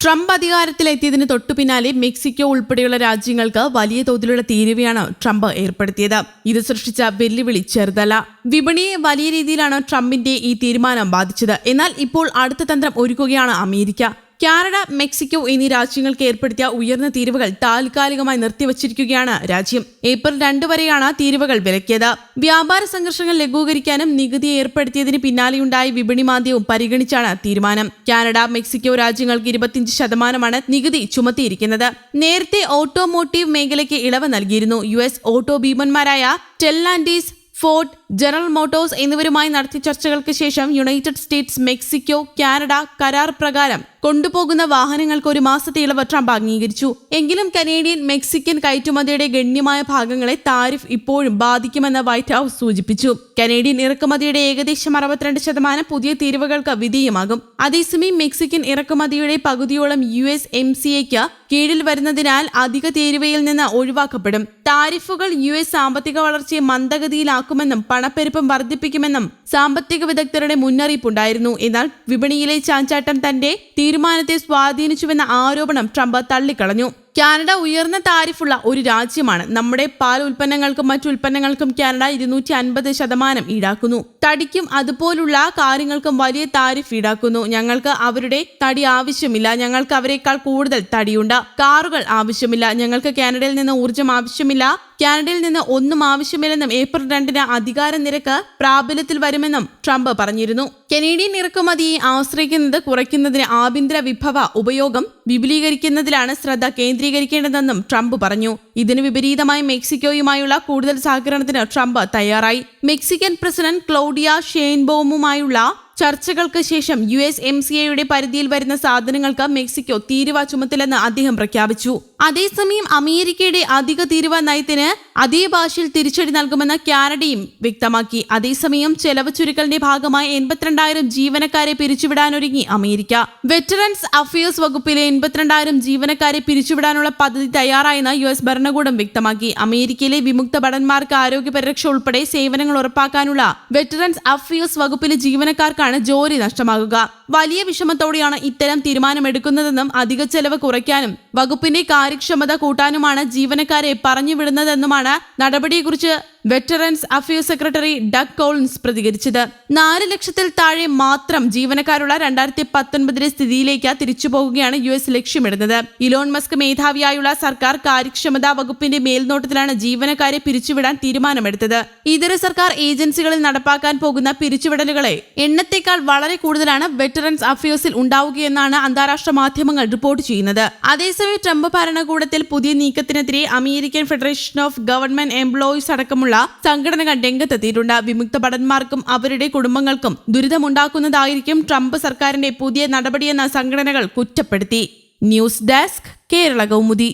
Trump അധികാരത്തിലെത്തിയതിന് തൊട്ടു പിന്നാലെ Mexico ഉൾപ്പെടെയുള്ള രാജ്യങ്ങൾക്ക് വലിയ തോതിലുള്ള തീരുവയാണ് ട്രംപ് ഏർപ്പെടുത്തിയത്. ഇത് സൃഷ്ടിച്ച വെല്ലുവിളി ചെറുതല്ല. വിപണിയെ വലിയ രീതിയിലാണ് ട്രംപിന്റെ ഈ തീരുമാനം ബാധിച്ചത്. എന്നാൽ ഇപ്പോൾ അടുത്ത തന്ത്രം ഒരുക്കുകയാണ് അമേരിക്ക. കാനഡ മെക്സിക്കോ എന്നീ രാജ്യങ്ങൾക്ക് ഏർപ്പെടുത്തിയ ഉയർന്ന തീരുവകൾ താൽക്കാലികമായി നിർത്തിവച്ചിരിക്കുകയാണ് രാജ്യം. ഏപ്രിൽ രണ്ട് വരെയാണ് തീരുവകൾ വിലക്കിയത്. വ്യാപാര സംഘർഷങ്ങൾ ലഘൂകരിക്കാനും നികുതി ഏർപ്പെടുത്തിയതിന് പിന്നാലെയുണ്ടായ വിപണി മാന്ദ്യവും പരിഗണിച്ചാണ് തീരുമാനം. കാനഡ മെക്സിക്കോ രാജ്യങ്ങൾക്ക് ഇരുപത്തിയഞ്ച് ശതമാനമാണ് നികുതി ചുമത്തിയിരിക്കുന്നത്. നേരത്തെ ഓട്ടോമോട്ടീവ് മേഖലയ്ക്ക് ഇളവ് നൽകിയിരുന്നു. യു എസ് ഓട്ടോ ഭീമന്മാരായ ടെല്ലാൻഡീസ് ഫോർഡ് ജനറൽ മോട്ടോഴ്സ് എന്നിവരുമായി നടത്തിയ ചർച്ചകൾക്ക് ശേഷം യുണൈറ്റഡ് സ്റ്റേറ്റ്സ് മെക്സിക്കോ കാനഡ കരാർ പ്രകാരം കൊണ്ടുപോകുന്ന വാഹനങ്ങൾക്ക് ഒരു മാസത്തെ ഇളവ് ട്രംപ് അംഗീകരിച്ചു. എങ്കിലും കനേഡിയൻ മെക്സിക്കൻ കയറ്റുമതിയുടെ ഗണ്യമായ ഭാഗങ്ങളെ താരിഫ് ഇപ്പോഴും ബാധിക്കുമെന്ന് വൈറ്റ് ഹൌസ് സൂചിപ്പിച്ചു. കനേഡിയൻ ഇറക്കുമതിയുടെ ഏകദേശം അറുപത്തിരണ്ട് ശതമാനം പുതിയ തീരുവകൾക്ക് വിധേയമാകും. അതേസമയം മെക്സിക്കൻ ഇറക്കുമതിയുടെ പകുതിയോളം യു എസ് എം സി എക്ക് കീഴിൽ വരുന്നതിനാൽ അധിക തീരുവയിൽ നിന്ന് ഒഴിവാക്കപ്പെടും. താരിഫുകൾ യു എസ് സാമ്പത്തിക വളർച്ചയെ മന്ദഗതിയിലാക്കുമെന്നും പണപ്പെരുപ്പം വർദ്ധിപ്പിക്കുമെന്നും സാമ്പത്തിക വിദഗ്ധരുടെ മുന്നറിയിപ്പുണ്ടായിരുന്നു. എന്നാൽ വിപണിയിലെ ചാഞ്ചാട്ടം തന്റെ തീരുമാനത്തെ സ്വാധീനിച്ചുവെന്ന ആരോപണം ട്രംപ് തള്ളിക്കളഞ്ഞു. കാനഡ ഉയർന്ന താരിഫുള്ള ഒരു രാജ്യമാണ്. നമ്മുടെ പാൽ ഉൽപ്പന്നങ്ങൾക്കും മറ്റു ഉൽപ്പന്നങ്ങൾക്കും കാനഡ ഇരുന്നൂറ്റി അൻപത് ശതമാനം ഈടാക്കുന്നു. തടിക്കും അതുപോലുള്ള കാര്യങ്ങൾക്കും വലിയ താരിഫ് ഈടാക്കുന്നു. ഞങ്ങൾക്ക് അവരുടെ തടി ആവശ്യമില്ല. ഞങ്ങൾക്ക് അവരെക്കാൾ കൂടുതൽ തടിയുണ്ട്. കാറുകൾ ആവശ്യമില്ല. ഞങ്ങൾക്ക് കാനഡയിൽ നിന്ന് ഊർജം ആവശ്യമില്ല. കാനഡയിൽ നിന്ന് ഒന്നും ആവശ്യമില്ലെന്നും ഏപ്രിൽ രണ്ടിന് അധികാര നിരക്ക് പ്രാബല്യത്തിൽ വരുമെന്നും ട്രംപ് പറഞ്ഞിരുന്നു. കനേഡിയൻ ഇറക്കുമതിയെ ആശ്രയിക്കുന്നത് കുറയ്ക്കുന്നതിന് ആഭ്യന്തര വിഭവ ഉപയോഗം വിപുലീകരിക്കുന്നതിലാണ് ശ്രദ്ധ കേന്ദ്രീകരിക്കേണ്ടതെന്നും ട്രംപ് പറഞ്ഞു. ഇതിനു വിപരീതമായി മെക്സിക്കോയുമായുള്ള കൂടുതൽ സഹകരണത്തിന് ട്രംപ് തയ്യാറായി. മെക്സിക്കൻ പ്രസിഡന്റ് ക്ലൗഡിയ ഷെയ്ൻബോമുമായുള്ള ചർച്ചകൾക്ക് ശേഷം യു എസ് എം സി എയുടെ പരിധിയിൽ വരുന്ന സാധനങ്ങൾക്ക് മെക്സിക്കോ തീരുവ ചുമത്തില്ലെന്ന് അദ്ദേഹം പ്രഖ്യാപിച്ചു. അതേസമയം അമേരിക്കയുടെ അധിക തീരുവ നയത്തിന് അതേ ഭാഷയിൽ തിരിച്ചടി നൽകുമെന്ന് കാനഡയും വ്യക്തമാക്കി. അതേസമയം ചെലവ് ചുരുക്കലിന്റെ ഭാഗമായി എൺപത്തിരണ്ടായിരം ജീവനക്കാരെ പിരിച്ചുവിടാനൊരുങ്ങി അമേരിക്ക. വെറ്ററൻസ് അഫയേഴ്സ് വകുപ്പിലെ എൺപത്തിരണ്ടായിരം ജീവനക്കാരെ പിരിച്ചുവിടാനുള്ള പദ്ധതി തയ്യാറായെന്ന് യു എസ് ഭരണകൂടം വ്യക്തമാക്കി. അമേരിക്കയിലെ വിമുക്ത ഭടന്മാർക്ക് ആരോഗ്യ പരിരക്ഷ ഉൾപ്പെടെ സേവനങ്ങൾ ഉറപ്പാക്കാനുള്ള വെറ്ററൻസ് അഫയേഴ്സ് വകുപ്പിലെ ജീവനക്കാർക്കാണ് ജോലി നഷ്ടമാകുക. വലിയ വിഷമത്തോടെയാണ് ഇത്തരം തീരുമാനമെടുക്കുന്നതെന്നും അധിക ചെലവ് കുറയ്ക്കാനും വകുപ്പിന്റെ കാര്യക്ഷമത കൂട്ടാനുമാണ് ജീവനക്കാരെ പറഞ്ഞുവിടുന്നതെന്നുമാണ് നടപടിയെക്കുറിച്ച് veterans affairs secretary Doug Collins പ്രതികരിച്ചത്. നാല് ലക്ഷത്തിൽ താഴെ മാത്രം ജീവനക്കാരുള്ള രണ്ടായിരത്തി പത്തൊൻപതിലെ സ്ഥിതിയിലേക്ക് തിരിച്ചു പോകുകയാണ് യു എസ് ലക്ഷ്യമിടുന്നത്. ഇലോൺ മസ്ക് മേധാവിയായുള്ള സർക്കാർ കാര്യക്ഷമതാ വകുപ്പിന്റെ മേൽനോട്ടത്തിലാണ് ജീവനക്കാരെ പിരിച്ചുവിടാൻ തീരുമാനമെടുത്തത്. ഇതര സർക്കാർ ഏജൻസികളിൽ നടപ്പാക്കാൻ പോകുന്ന പിരിച്ചുവിടലുകളെ എണ്ണത്തേക്കാൾ വളരെ കൂടുതലാണ് വെറ്ററൻസ് അഫയേഴ്സിൽ ഉണ്ടാവുകയെന്നാണ് അന്താരാഷ്ട്ര മാധ്യമങ്ങൾ റിപ്പോർട്ട് ചെയ്യുന്നത്. അതേസമയം ട്രംപ് ഭരണകൂടത്തിൽ പുതിയ നീക്കത്തിനെതിരെ American Federation of Government Employees അടക്കമുള്ള സംഘടനകൾ രംഗത്തെത്തിയിട്ടുണ്ട്. വിമുക്ത ഭടന്മാർക്കും അവരുടെ കുടുംബങ്ങൾക്കും ദുരിതമുണ്ടാക്കുന്നതായിരിക്കും ട്രംപ് സർക്കാരിന്റെ പുതിയ നടപടിയെന്ന സംഘടനകൾ കുറ്റപ്പെടുത്തി. News desk Kerala Kaumudi.